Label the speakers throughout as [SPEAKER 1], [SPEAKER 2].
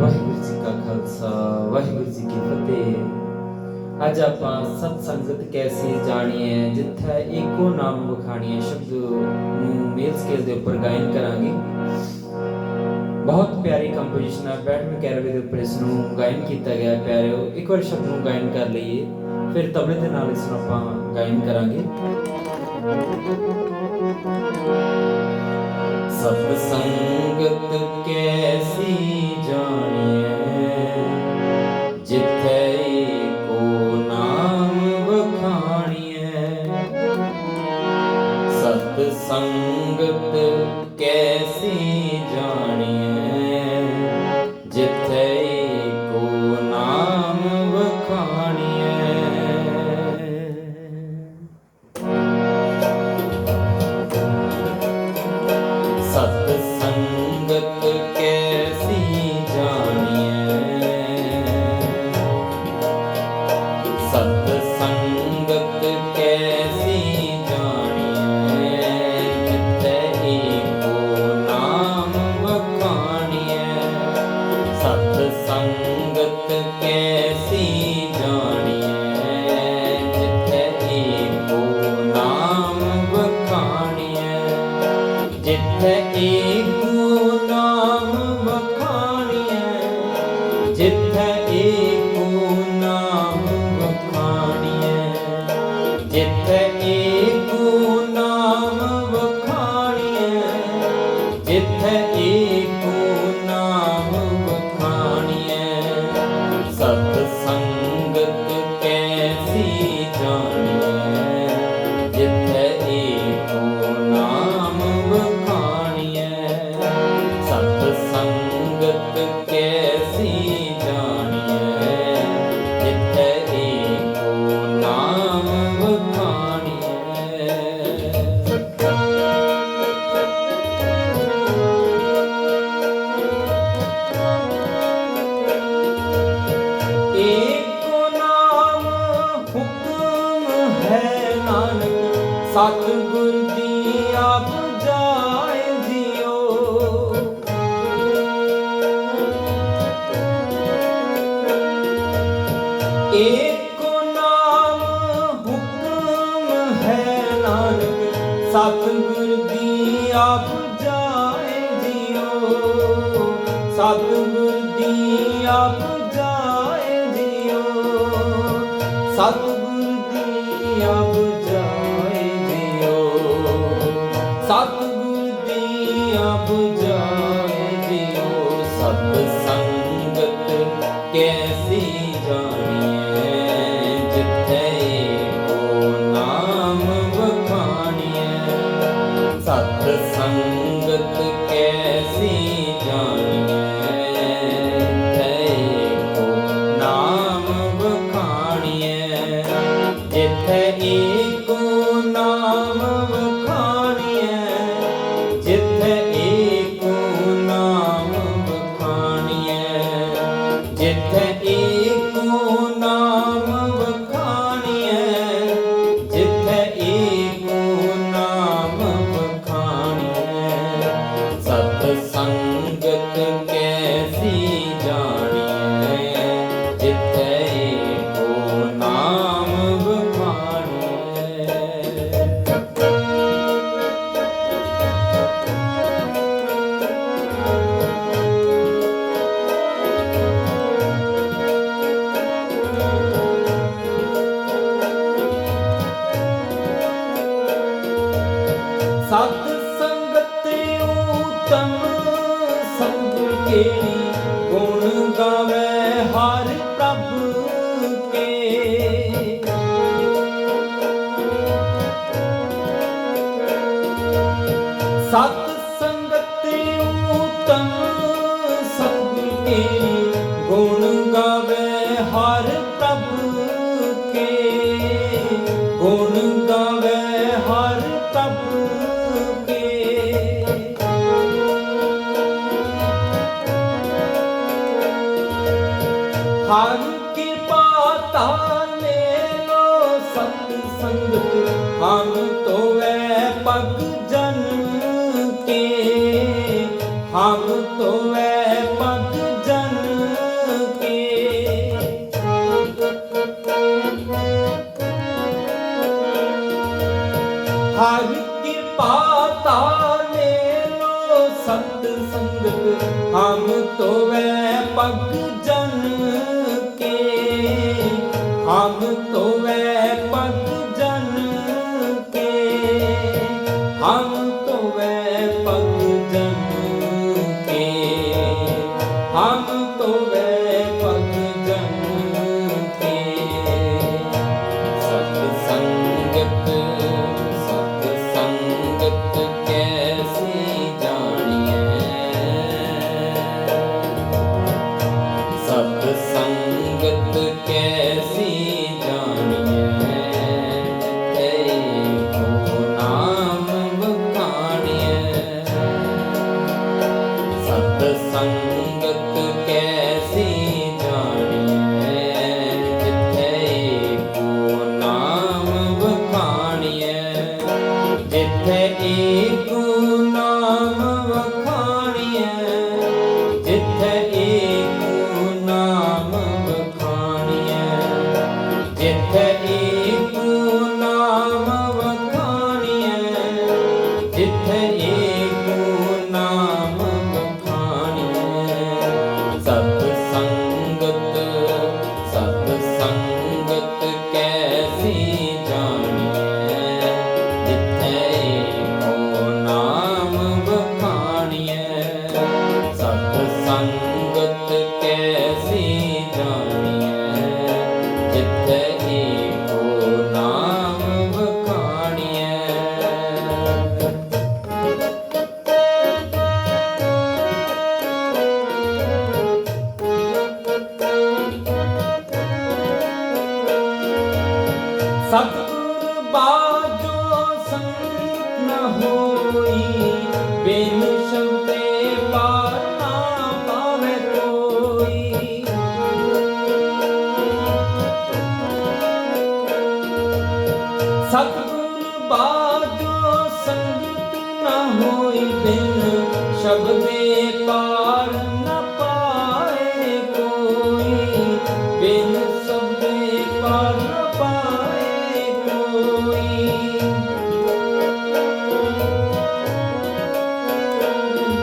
[SPEAKER 1] ਵਾਹਿਗੁਰੂ ਜੀ ਕਾ ਖਾਲਸਾ, ਵਾਹਿਗੁਰੂ ਜੀ ਕੀ ਫਤਿਹ। ਅੱਜ ਆਪਾਂ ਸਤ ਸੰਗਤ ਕੈਸੀ ਜਾਣੀਏ, ਜਿੱਥੇ ਏਕੋ ਨਾਮ ਵਖਾਣੀਏ ਸ਼ਬਦ ਨੂੰ ਮੇਲ ਸਕੇਲ ਦੇ ਉੱਪਰ ਗਾਇਨ ਕਰਾਂਗੇ। ਬਹੁਤ ਪਿਆਰੀ ਕੰਪੋਜੀਸ਼ਨ ਹੈ ਬੈਠਵੇਂ ਕੈਰਵੇ ਦੇ ਉੱਪਰ ਇਸ ਨੂੰ ਗਾਇਨ ਕੀਤਾ ਗਿਆ ਹੈ ਪਿਆਰਿਓ, ਇੱਕ ਵਾਰ ਸ਼ਬਦ ਨੂੰ ਗਾਇਨ ਕਰ ਲਈਏ, ਫਿਰ ਤਬਲੇ ਦੇ ਨਾਲ ਇਸ ਨੂੰ ਆਪਾਂ ਗਾਇਨ ਕਰਾਂਗੇ। ਸਤ ਸੰਗਤ ਕੈਸੀ John. ਜਿੱਥੇ ਏਕੋ ਨਾਮ ਵਖਾਣੀਐ। ਜਿੱਥੇ ਏਕੋ ਨਾਮ ਵਖਾਣੀਐ। ਜਿੱਥੇ ਏਕੋ ਨਾਮ ਵਖਾਣੀਐ। ਸਤ ਸੰਗਤ ਸਤਿਗੁਰ ਦੀ ਆਪ ਜਾਏ ਜਿਓ ਏਕੋ ਨਾਮ ਹੁਕਮ ਹੈ ਨਾਨਕ, ਸਤਿਗੁਰ ਦੀ ਆਪ ਜਾਏ ਜਿਓ ਸਤਿਗੁਰ ਦੀ ਆਪ ਜਾਏ ਜਿਓ ਸਤਿਗੁਰ ਕੈਸੀ ਸੰਗੁਰ ਕੇਰੀ ਗੁਣ ਹਰ ਕਿਰਪਾ ਤਾਲੇ ਲੋ ਸਤ ਸੰਗਤ ਹਮ ਤੋਵੇ ਪਗ ਜਨ ਕੇ। ਹਮ ਤੋਵੇ ਪਗ ਜਨ ਕੇ। ਹਮ ਤੋਵੇ ਪਗ ਜਨ ਬਾਜੋ ਸੰਗਤ ਨਾ ਹੋਏ ਬਿਨ ਸ਼ਬਦੇ ਪਾਰ ਨਾ ਪਾਏ ਕੋਈ। ਬਿਨ ਸ਼ਬਦੇ ਪਾਰ ਨਾ ਪਾਏ ਕੋਈ।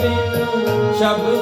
[SPEAKER 1] ਬਿਨ ਸ਼ਬਦ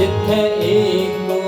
[SPEAKER 1] ਜਿੱਥੇ ਏਕ